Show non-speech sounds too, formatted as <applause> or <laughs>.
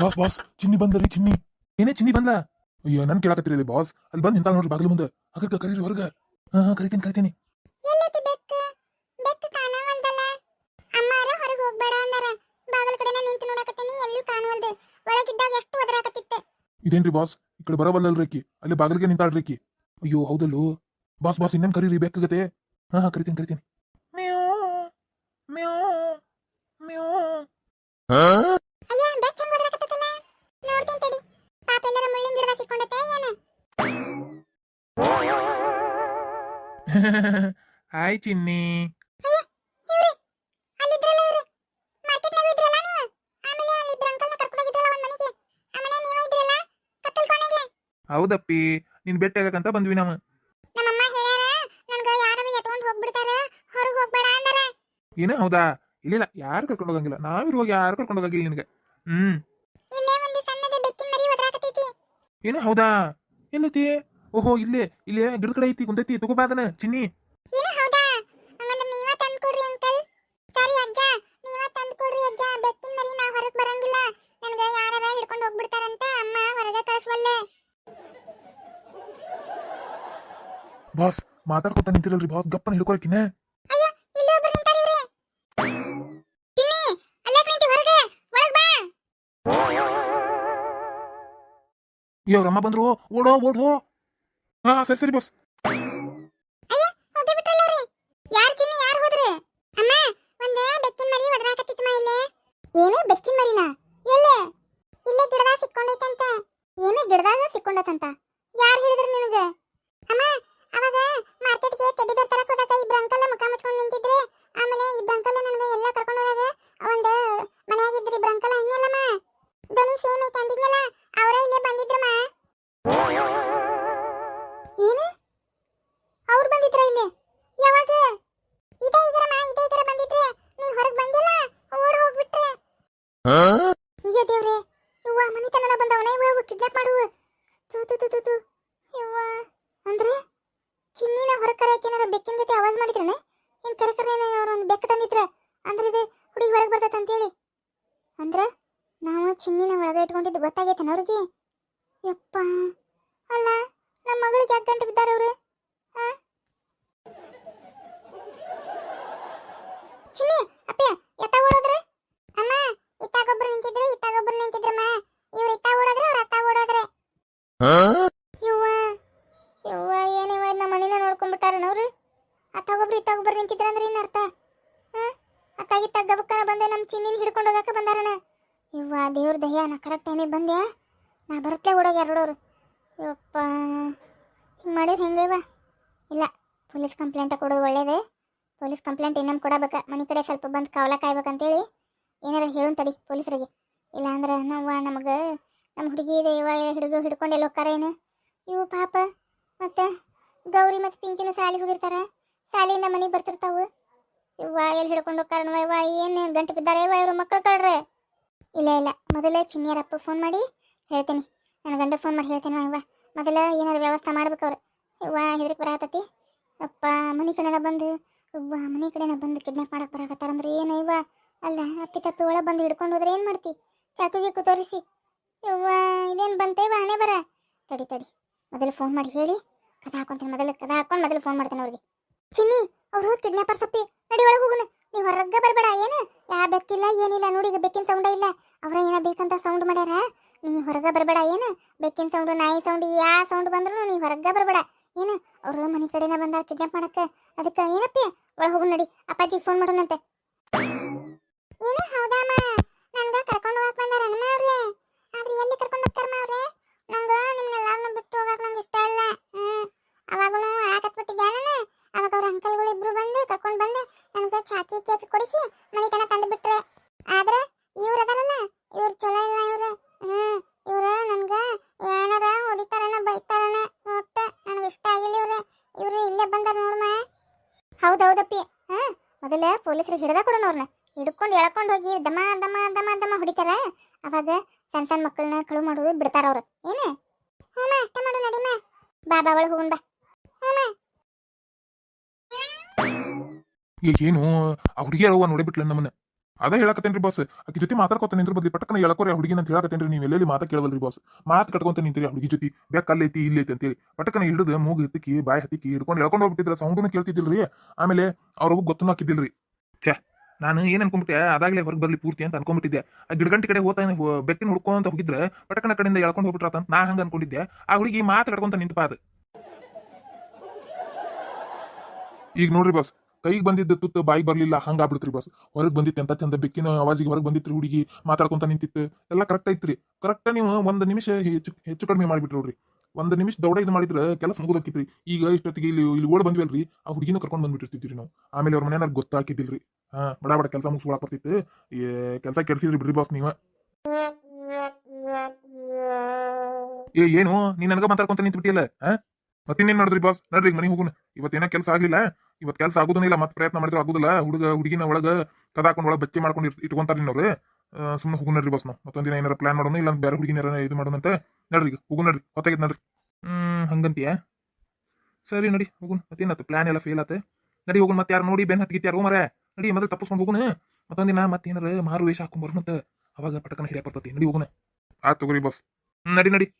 Boss boss ಚಿನ್ನಿ ಬಂದ್ರಿ ಚಿನ್ನಿ. ಏನೇ ಚಿನ್ನಿ ಬಂದ್ಲ? ಅಯ್ಯೋ ನನ್ ಕೇಳಾಕತ್ತೀರಿ ಬಾಸ್ ಅಲ್ಲಿ ಬಂದ್ ನಿಂತಾಳ ನೋಡ್ರಿ ಬಾಗಿಲು ಮುಂದೆ. ಅಕ್ಕ ಕರೀರಿ ಹೊರಗ. ಹಾ ಹಾ ಕರಿತೀನಿ ಕರಿತೀನಿ. ಎಲ್ಲೈತಿ ಬೆಕ್ಕ? ಬೆಕ್ಕ ಕಾಣವಲ್ದಲ್ಲ? ಅಮ್ಮಾರ ಹೊರಗೆ ಹೋಗ್ಬೇಡ ಅಂದಾರ. ಬಾಗಲ ಕಡೆನ ನಿಂತು ನೋಡಕತ್ತೀನಿ ಎಲ್ಲೂ ಕಾಣವಲ್ದು. ಒಳಗಿದ್ದಾಗ ಎಷ್ಟು ಒದರಾಕತ್ತಿತ್ತೆ? ಇದೇನ್ರಿ ಬಾಸ್ ಈ ಕಡೆ ಬರವಲ್ಲಲ್ರಿ ಅಲ್ಲಿ ಬಾಗಿಲಿಗೆ ನಿಂತಾಳ್ರಿ ಆಕಿ. ಅಯ್ಯೋ ಹೌದಲ್ಲೋ? ಬಾಸ್ ಬಾಸ್ ಇನ್ನೇನ್ ಕರೀರಿ ಬೇಕಾಗತ್ತೆ ಹಾ ಹಾ ಕರಿತೀನಿ ಕರಿತೀನಿ. ಅಯ್ಯ ಬೆಕ್ಕ <laughs> ನಾವು. ನಮ್ಮಮ್ಮ ಹೇಳ್ಯಾರ ನನ್ಗ ಯಾರು ಎತ್ಕೊಂಡ್ ಹೋಗ್ಬಿಡ್ತಾರ. ಹೊರಗೆ ಹೋಗ್ಬೇಡ ಅಂದಾರ. ಏನ ಹೌದಾ? ಇಲ್ಲ ಯಾರು ಕರ್ಕೊಂಡು ಹೋಗಂಗಿಲ್ಲ. ನಾವಿರುವಾಗ ಯಾರು ಕರ್ಕೊಂಡು ಹೋಗಂಗಿಲ್ಲ ನಿನಗೆ. ಹ್ಮ್ ಇಲ್ಲೇ ಒಂದು ಸಣ್ಣದ ಬೆಕ್ಕಿನ ಮರಿ ಒದರಾಕತೈತಿ ಏನು ಹೌದಾ? ಎಲ್ಲೈತಿ ಓಹೋ ಇಲ್ಲೇ ಇಲ್ಲೇ ಗಿಡದ ಕಡೆ ಐತಿ ಕುಂತೈತಿ ತಗೋಬಾದನ ಚಿನ್ನಿ. ಏನು ಹೌದಾ? ಹಂಗಂದ್ರೆ ನೀವ ತಂದು ಕೊಡ್ರಿ ಅಂಕಲ್ ಸರಿ ಅಜ್ಜ ನೀವ ತಂದು ಕೊಡ್ರಿ ಅಜ್ಜ. ಬೆಕ್ಕಿನ ಮರಿ ನಾ ಹೊರಗೆ ಬರಂಗಿಲ್ಲ. ನನಗೆ ಯಾರಾರ ಹಿಡ್ಕೊಂಡು ಹೋಗ್ಬಿಡ್ತಾರಂತ ಅಮ್ಮ ಹೊರಗೆ ಕಳಿಸ್ವಲ್ಲೆ. ಬಾಸ್ ಮಾತಾಡ್ಕೊತ ನಿಂತಿರಲ್ರಿ ಬಾಸ್ ಗಪ್ಪನ ಹಿಡ್ಕೊಳಕಿನ ಇವ್ ರಮ್ಮ ಬಂದ್ರು? ಓಡೋ ಓಡೋ ಹಾ, ಸರಿ ಸರಿ ಬಾಸ್ ಯಾರ್ ಚಿನ್ನಿ ಯಾರ್ ಹೋದ್ರೆ? ಅಮ್ಮ, ಒಂದ ಬೆಕ್ಕಿನ ಮರಿ ಒದರಾಕತ್ತಿತ್ತು ಮಾ ಇಲ್ಲೇ. ಏನು ಬೆಕ್ಕಿನ ಮರಿನಾ? ಎಲ್ಲೇ? ಇಲ್ಲೇ ಗಿಡದಾಗ ಸಿಕ್ಕೊಂಡೈತಂತ. ಏನು ಗಿಡದಾಗ ಸಿಕ್ಕೊಂಡೈತಂತ? ಯಾರ್ ಹೇಳಿದ್ರು ನಿನಗೆ? ಅಮ್ಮ, ಅವಾಗ ಮಾರ್ಕೆಟ್ಗೆ ಟೆಡಿ ಬೇರ್ ತರಕ್ ಹೋದಾಗ ಮುಖ ನಿಂತಿದ್ರೆ. ಆಮೇಲೆ ಇಬ್ರು ನನಗೆ ಎಲ್ಲ ಕರ್ಕೊಂಡು ಒಂದು ಮನ್ಯಾಗ ಇದ್ರು ಇಬ್ರು ಅಂಕಲ್ ಅಯ್ಯೋ ದೇವ್ರೆ ಇವ್ವ ಮನಿತನನ ಬಂದವನೇ ಇವ ಕಿಡ್ನಾಪ್ ಮಾಡುವ ತು ತು ತು ತು ಇವ್ವ ಅಂದ್ರೆ, ಚಿನ್ನಿನ ಹೊರಕರೆ ಏನಾರ ಬೆಕ್ಕಿನ ಜೊತೆ ಆವಾಜ್ ಮಾಡಿದ್ರನೆ? ಏನ್ ಕರೆ ಕರೆ ಅವ್ರ ಒಂದು ಬೆಕ್ಕ ತಂದಿದ್ರ? ಅಂದ್ರೆ ಇದು ಹುಡುಗಿ ಹೊರಗೆ ಬರ್ತೈತೆ ಅಂತೇಳಿ. ಅಂದ್ರೆ, ನಾವು ಚಿನ್ನಿನ ಒಳಗೆ ಇಟ್ಕೊಂಡಿದ್ದು ಗೊತ್ತಾಗೈತನ ಅವ್ರಿಗೆ? ಯಪ್ಪ. ಅಲ್ಲ, ನಮ್ಮ ಮಗಳಿಗೆ ಯಾಕೆ ಗಂಟು ಬಿದ್ದಾರೆ ಅವರು ಚಿನ್ನಿ ಅಪ್ಪೆ ಎತ್ತ ಓಡೋದ್ರ ಅಮ್ಮ ಇತ್ತಾಗೊಬ್ರು ನಿಂತಿದ್ರು ಇತ್ತಾಗೊಬ್ರು ನಿಂತಿದ್ರಮ್ಮ ಇವ್ರು ಇತ್ತ ಓಡೋದ್ರೆ ಅವ್ರ ಅತ್ತ ಓಡೋದ್ರೆ ಯವ್ವ ಯವ್ವ ಏನಿವ ನಮ್ಮ ಮನಿನ ನೋಡ್ಕೊಂಡ್ಬಿಟ್ಟಾರನ ಅವ್ರು ಅತ್ತಾಗೊಬ್ರು ಇತ್ತಾಗೊಬ್ರು ನಿಂತಿದ್ರಂದ್ರೆ ಏನ್ ಅರ್ಥ? ಅತ್ತಾಗಿ ತಗ್ಗಬಕ್ಕನ ಬಂದೆ ನಮ್ಮ ಚಿನ್ನಿನ ಹಿಡ್ಕೊಂಡು ಹೋಗಕ್ಕೆ ಬಂದಾರನ? ಯವ್ವ, ದೇವ್ರ ದಯ್ಯ ನಾ ಕರೆಕ್ಟ್ ಟೈಮಿಗೆ ಬಂದೆ. ನಾ ಬರತ್ಲೆ ಓಡೋಗಿ ಎರಡೋರು. ಯಪ್ಪ ಹಿಂಗೆ ಮಾಡಿದ್ರೆ ಹೆಂಗೈವ ಇಲ್ಲ, ಪೊಲೀಸ್ ಕಂಪ್ಲೇಂಟ್ ಕೊಡೋದು ಒಳ್ಳೇದೇ. ಪೊಲೀಸ್ ಕಂಪ್ಲೇಂಟ್ ಇನ್ನೊಮ್ಮೆ ಕೊಡಬೇಕ. ಮನೆ ಕಡೆ ಸ್ವಲ್ಪ ಬಂದು ಕಾವಲ ಕಾಯ್ಬೇಕಂತೇಳಿ ಏನಾರ ಹೇಳೋನ್ ತಡಿ ಪೊಲೀಸರಿಗೆ. ಇಲ್ಲ ಅಂದ್ರೆ ನಾವು ನಮಗೆ ನಮ್ಮ ಹುಡುಗಿ ಇದೆ, ಇವ ಹಿಡಿದು ಹಿಡ್ಕೊಂಡು ಹೋಗ್ತಾರೇನು ಇವು ಪಾಪ. ಮತ್ತೆ ಗೌರಿ ಮತ್ತು ಪಿಂಕಿನ ಸಾಲಿ ಹೋಗಿರ್ತಾರ. ಸಾಲಿಯಿಂದ ಮನೆಗೆ ಬರ್ತಿರ್ತಾವು. ಇವ್ವ ಎಲ್ಲಿ ಹಿಡ್ಕೊಂಡು ಹೋಗ್ತಾರ ಇವ ಏನು ಗಂಟೆ ಬಿದ್ದಾರೆ? ಇವ ಇವರು ಮಕ್ಕಳು ಕಳ್ರೆ. ಇಲ್ಲ ಇಲ್ಲ. ಮೊದಲೇ ಚಿನ್ನಿಯರಪ್ಪ ಫೋನ್ ಮಾಡಿ ಹೇಳ್ತೀನಿ. ನನ್ನ ಗಂಡ ಫೋನ್ ಮಾಡಿ ಹೇಳ್ತೇನೆ ಇವ. ಮೊದಲ ಏನಾದ್ರು ವ್ಯವಸ್ಥೆ ಮಾಡ್ಬೇಕು ಅವ್ರು ಇವ್ವ ಹೆದರಿಕೆ ಬರತತಿ ಅಪ್ಪ, ಮನೆ ಕಡೆನ ಬಂದು ಇವ್ವ ಮನೆ ಕಡೆನ ಬಂದು ಕಿಡ್ನಾಪ್ ಮಾಡಕ್ ಬರಾಕತ್ತಾರಂದ್ರೆ ಏನು ಇವ? ಅಲ್ಲ, ಅಪ್ಪಿ ತಪ್ಪಿ ಒಳಗೆ ಬಂದು ಹಿಡ್ಕೊಂಡು ಹೋದ್ರೆ ಏನು ಮಾಡ್ತಿ? ಚಾಕು ಗೀಕು ತೋರಿಸಿ ಇವ್ವ ಇದೇನು ಬಂತೆ ಇವ ಹಣೆ ಬರ. ತಡಿ ತಡಿ. ಮೊದಲು ಫೋನ್ ಮಾಡಿ ಹೇಳಿ. ಕದ ಹಾಕೊಂತೀನಿ ಮೊದಲು ಕದ ಹಾಕೊಂಡು ಮೊದಲು ಫೋನ್ ಮಾಡ್ತೇನೆ ಅವ್ರಿಗೆ. ಚಿನ್ನಿ, ಅವರು ಕಿಡ್ನಾಪರ್ ಸಪ್ಪಿ, ನಡಿ ಒಳಗೆ ಹೋಗುನು. ನೀವು ಹೊರಗ ಬರಬೇಡ, ಏನು? ಯಾ ಬೆಕ್ಕಿಲ್ಲ, ಏನಿಲ್ಲ, ನೋಡಿ ಈಗ ಬೆಕ್ಕಿನ ಸೌಂಡ ಇಲ್ಲ. ಅವ್ರ ಏನೋ ಬೇಕಂತ ಸೌಂಡ್ ಮಾಡ್ಯಾರ? ನೀ ಹೊರಗ ಬರಬೇಡ, ಏನು? ಬೆಕ್ಕಿನ ಸೌಂಡ್ ನಾಯಿ ಸೌಂಡ್ ಯಾ ಸೌಂಡ್ ಬಂದ್ರು ನೀ ಹೊರಗ ಬರಬೇಡ, ಏನು? ಅವರು ಮನೆ ಕಡೆನ ಬಂದಾರ ಕಿಡ್ನಾಪ್ ಮಾಡಕ್ಕೆ ಅದಕ್ಕೆ, ಏನಪ್ಪಿ? ಒಳಗೆ ಹೋಗು ನಡಿ. ಅಪ್ಪಾಜಿ ಫೋನ್ ಮಾಡೋಣಂತೆ ಏನು ಹೌದಮ್ಮ ನನ್ಗ ಕರ್ಕೊಂಡು ಹೋಗಕ್ ಬಂದಾರ ನಮ್ಮ ಅವ್ರೆ ಆದ್ರೆ ಎಲ್ಲಿ ಕರ್ಕೊಂಡು ಹೋಗ್ತಾರಮ್ಮ ಅವ್ರೆ ನಂಗ ನಿಮ್ನೆಲ್ಲಾರನ್ನ ಬಿಟ್ಟು ಹೋಗಕ್ ನಂಗೆ ಇಷ್ಟ ಇಲ್ಲ ಹ್ಮ್ ಅವಾಗೂ ಆಕತ್ಬಿಟ್ಟಿದ್ದೆ ನಾನು ಅವಾಗ ಅವ್ರ ಅಂಕಲ್ಗಳು ಇಬ್ರು ಬಂದು ಕರ್ಕೊಂಡು ಬಂದು ಚಾಕಿ ಕೇಕ್ ಕೊಡಿಸಿ ಮನೆ ತನ ತಂದು ಬಿಟ್ರೆ ಆದ್ರೆ ಇವ್ರ ಅದಾರಲ್ಲ ಇವ್ರು ಚಲೋ ಇಲ್ಲ ಇವ್ರ. ಹ್ಮ್ ಇವ್ರ ನನ್ಗ ಏನಾರ ಹೊಡಿತಾರನ ಬೈತಾರನ ಒಟ್ಟ ನನಗೆ ಇಷ್ಟ ಆಗಿಲ್ಲ ಇವ್ರ. ಇವ್ರು ಇಲ್ಲೇ ಬಂದಾರ ನೋಡ್ಮ. ಹೌದೌದಪ್ಪಿ. ಹಾ ಮೊದಲ ಪೊಲೀಸರಿಗೆ ಹಿಡ್ದ ಕೊಡೋಣ ಅವ್ರನ್ನ ಹಿಡ್ಕೊಂಡು ಎಳ್ಕೊಂಡು ಹೋಗಿ ದಮ ದಮ ದಮ ದಮ ಹೊಡಿತಾರ. ಅವಾಗ ಸಣ್ಣ ಸಣ್ಣ ಮಕ್ಕಳನ್ನ ಕಳು ಮಾಡೋದು ಬಿಡ್ತಾರ ಅವ್ರು. ಏನು? ಹ್ಞೂ ಅಷ್ಟೇ ಮಾಡು ನಡಿಮ. ಬಾ ಬಾ ಒಳಗೆ ಹೋಗೋಣ ಬಾ. ಏನು? ಆ ಹುಡುಗಿಯರವ್ವ ನೋಡಿಬಿಟ್ಲ ನಮ್ಮನ್ನ ಅದ ಹೇಳಕತ್ತೇನ್ರಿ ಬಾಸ್ ಆಕಿ ಜೊತೆ ಮಾತಾಡ್ಕೊತ ನಿಂದ್ರ ಬದ್ಲಿ ಪಟಕನ ಹೇಳಕೋರಿ ಹುಡುಗಿ ಅಂತ ಹೇಳಕತ್ತೇನ್ರಿ ನೀವು. ಎಲ್ಲೆಲ್ಲಿ ಮಾತಾ ಕೇಳವಲ್ರಿ ಬಾಸ್ ಮಾತು ಕಟ್ಕೊಂತ ನಿಂತೀರಿ ಆ ಹುಡುಗಿ ಜೊತೆ. ಬೆಕ್ಕ ಅಲ್ಲೈತಿ ಇಲ್ಲೈತಿ ಅಂತೇಳಿ. ಪಟಕನ ಹಿಡಿದು ಮೂಗು ಹತ್ತಿಕ್ಕಿ ಬಾಯಿ ಹತ್ತಿಕ್ಕಿ ಹಿಡ್ಕೊಂಡು ಎಳ್ಕೊಂಡು ಹೋಗ್ಬಿಟ್ಟಿದ್ರ. ಸೌಂಡನ್ನು ಕೇಳ್ತಿದ್ದಿಲ್ರಿ. ಆಮೇಲೆ ಅವ್ರೊಬ್ಬ ಗೊತ್ತನ್ನು ಹಾಕಿದ್ದಿಲ್ರಿ. ಛೇ, ನಾನು ಏನ್ ಅನ್ಕೊಂಡ್ಬಿಟ್ಟೆ ಅದಾಗ್ಲೇ ಹೊರಗೆ ಬರ್ಲಿ ಪೂರ್ತಿ ಅಂತ ಅನ್ಕೊಂಡ್ಬಿಟ್ಟಿದ್ದೆ ಆ ಗಿಡಗಂಟಿ ಕಡೆ ಹೋತಾ ಬೆಕ್ಕಿನ ಹುಡ್ಕೊಂತ ಹೋಗಿದ್ರೆ ಪಟಕನ ಕಡೆಯಿಂದ ಎಳ್ಕೊಂಡು ಹೋಗ್ಬಿಟ್ರ ಅಂತ ನಾ ಹಂಗ ಅನ್ಕೊಂಡಿದ್ದೆ. ಆ ಹುಡುಗಿ ಮಾತು ಕಟ್ಕೊಂತ ನಿಂತಪ್ಪ ಅದು. ಈಗ ನೋಡ್ರಿ ಬಾಸ್ ಕೈಗೆ ಬಂದಿದ್ದ ತುತ್ತು ಬಾಯಿ ಬರ್ಲಿಲ್ಲ, ಹಂಗ ಆಗ್ಬಿಡ್ತ್ರಿ ಬಾಸ್ ಹೊರಗೆ ಬಂದಿತ್ತು ಎಂತ ಚಂದ ಬೆಕ್ಕಿನ ಅವಾಜಿಗೆ ಹೊರಗೆ ಬಂದಿತ್ರಿ ಹುಡುಗಿ, ಮಾತಾಡ್ಕೊಂತ ನಿಂತಿತ್ತು. ಎಲ್ಲ ಕರೆಕ್ಟ್ ಐತ್ರಿ. ಕರೆಕ್ಟ್ ನೀವು ಒಂದ್ ನಿಮಿಷ ಹೆಚ್ಚು ಹೆಚ್ಚು ಕಡಿಮೆ ಮಾಡಿಬಿಟ್ರಿ ನೋಡ್ರಿ. ಒಂದ್ ನಿಮಿಷ ದೌಡ ಇದು ಮಾಡಿದ್ರೆ ಕೆಲಸ ಮುಗಿದೋಕಿತ್ರಿ ಈಗ ಇಷ್ಟೊತ್ತಿಗೆ ಇಲ್ಲಿ ಇಲ್ಲಿ ಓಡ್ ಬಂದ್ವಿಲ್ರಿ, ಆ ಹುಡುಗಿನ ಕರ್ಕೊಂಡ್ ಬಂದ್ಬಿಟ್ಟಿರ್ತಿದ್ರಿ ನಾವು. ಆಮೇಲೆ ಅವ್ರ ಮನೆಯಾಗ ಗೊತ್ತಾಕಿದ್ದಿಲ್ರಿ. ಹಾ, ಬಡ ಬಡ ಕೆಲಸ ಮುಗಿಸ್ಕೊಳಕ್ ಬರ್ತಿತ್ತು. ಕೆಲಸ ಕೆಡ್ಸಿದ್ರಿ ಬಿಡ್ರಿ ಬಾಸ್ ನೀವ. ಏ, ಏನು? ನೀನ್ ನನಗ ಮಾತಾಡ್ಕೊಂತ ನಿಂತ್ಬಿಟ್ಟಿಯಲ್ಲ, ಹಾ? ಮತ್ತಿನ್ನೇನ್ ಮಾಡಿದ್ರಿ ಬಾಸ್ ನಡ್ರಿ, ಮನೆಗೆ ಹೋಗುಣ. ಇವತ್ತೇನ ಕೆಲಸ ಆಗ್ಲಿಲ್ಲ? ಇವತ್ ಕೆಲಸ ಆಗುದಿಲ್ಲ ಮತ್ತೆ ಪ್ರಯತ್ನ ಮಾಡಿದ್ರೆ ಆಗುದಿಲ್ಲ. ಹುಡುಗ, ಹುಡುಗಿನ ಒಳಗ ಕದ ಹಾಕೊಂಡ್ ಒಳಗ ಬಚ್ಚೆ ಮಾಡ್ಕೊಂಡು ಇಟ್- ಇಟ್ಕೊಂತಾರ ಅವ್ರು. ಸುಮ್ಮನೆ ಹೋಗು ನಡ್ರಿ ಬಾಸ್ ನಾವು. ಮತ್ತೊಂದಿನ ಏನಾರ ಪ್ಲಾನ್ ಮಾಡೋಣ ಇಲ್ಲ ಬೇರೆ ಹುಡುಗಿನ ಇದು ಮಾಡೋಣಂತ ನಡ್ರಿ ಈಗ. ಹೋಗು ನಡ್ರಿ, ಹೊತ್ತಾಗೈತೆ ನಡ್ರಿ. ಹ್ಮ್, ಹಂಗಂತೀಯ? ಸರಿ ನಡಿ ಹೋಗುನ್ ಮತ್ತೇನತ್ತ ಪ್ಲಾನ್ ಎಲ್ಲ ಫೇಲ್ ಆತ? ನಡಿ ಹೋಗು ಮತ್ತೆ ಯಾರು ನೋಡಿ ಬೆನ್ ಹತ್ತಿಗಿತ್ತು ಯಾರು ಮರ ನಡಿ, ಮೊದಲು ತಪ್ಪಿಸ್ಕೊಂಡು ಹೋಗುಣ. ಮತ್ತೊಂದಿನ ಮತ್ತೇನಾರ ಮಾರು ವೇಷ ಹಾಕೊಂಡ್ ಬರೋಣಂತ ಅವಾಗ ಪಟಕನ ಹಿಡಿಯ ಬರ್ತತಿ. ನಡಿ, ಹೋಗುಣ. ಆ ತಗೋರಿ ಬಾಸ್ ನಡಿ ನಡಿ.